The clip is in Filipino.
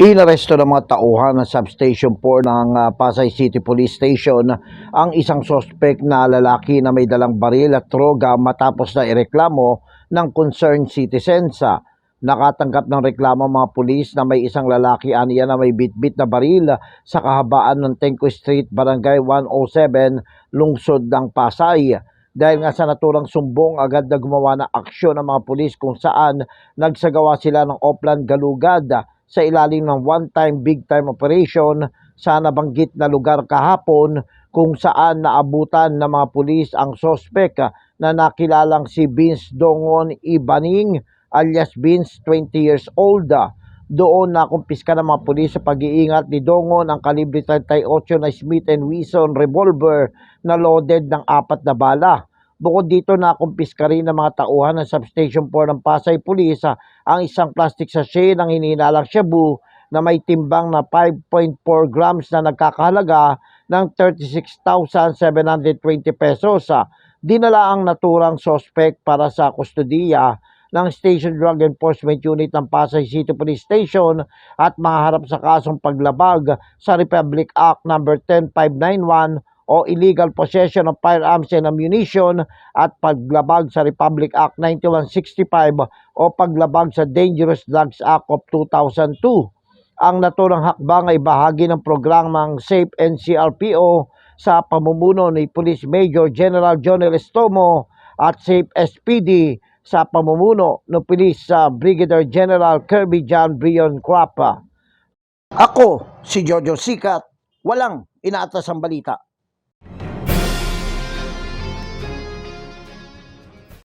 Inaresto ng mga tauhan ng Substation 4 ng ah, Pasay City Police Station ang isang sospek na lalaki na may dalang baril at droga matapos na ireklamo ng concerned citizens. Ah, Nakatanggap ng reklamo mga pulis na may isang lalaki aniya na may bitbit na baril sa kahabaan ng Tenco Street, Barangay 107, lungsod ng Pasay. Dahil nga sa naturang sumbong, agad na gumawa ng aksyon ng mga pulis kung saan nagsagawa sila ng Oplan Galugad sa ilalim ng one-time big-time operation sa nabanggit na lugar kahapon kung saan naabutan ng mga pulis ang sospek na nakilalang si Vince Dongon Ibaning alias Vince 20 years old. Doon nakumpiska ng mga pulis sa pag-iingat ni Dongon ang kalibre 38 na Smith Wesson revolver na loaded ng apat na bala. Bukod dito, nakumpiska rin ng mga tauhan ng Substation 4 ng Pasay Police ah, ang isang plastic sachet ng hinihinalang shabu na may timbang na 5.4 grams na nagkakahalaga ng 36,720 pesos. ah. Dinala ang naturang sospek para sa kustodiya ng Station Drug Enforcement Unit ng Pasay City Police Station at maharap sa kasong paglabag sa Republic Act No. 10591 o illegal possession of firearms and ammunition at paglabag sa Republic Act 9165 o paglabag sa Dangerous Drugs Act of 2002. Ang naturang hakbang ay bahagi ng programang SAFE NCRPO sa pamumuno ni Police Major General John L. Estomo at SAFE SPD sa pamumuno ng Police sa Brigadier General Kirby John Brion Crapa. Ako, si Jojo Sikat, walang inaatas ang balita.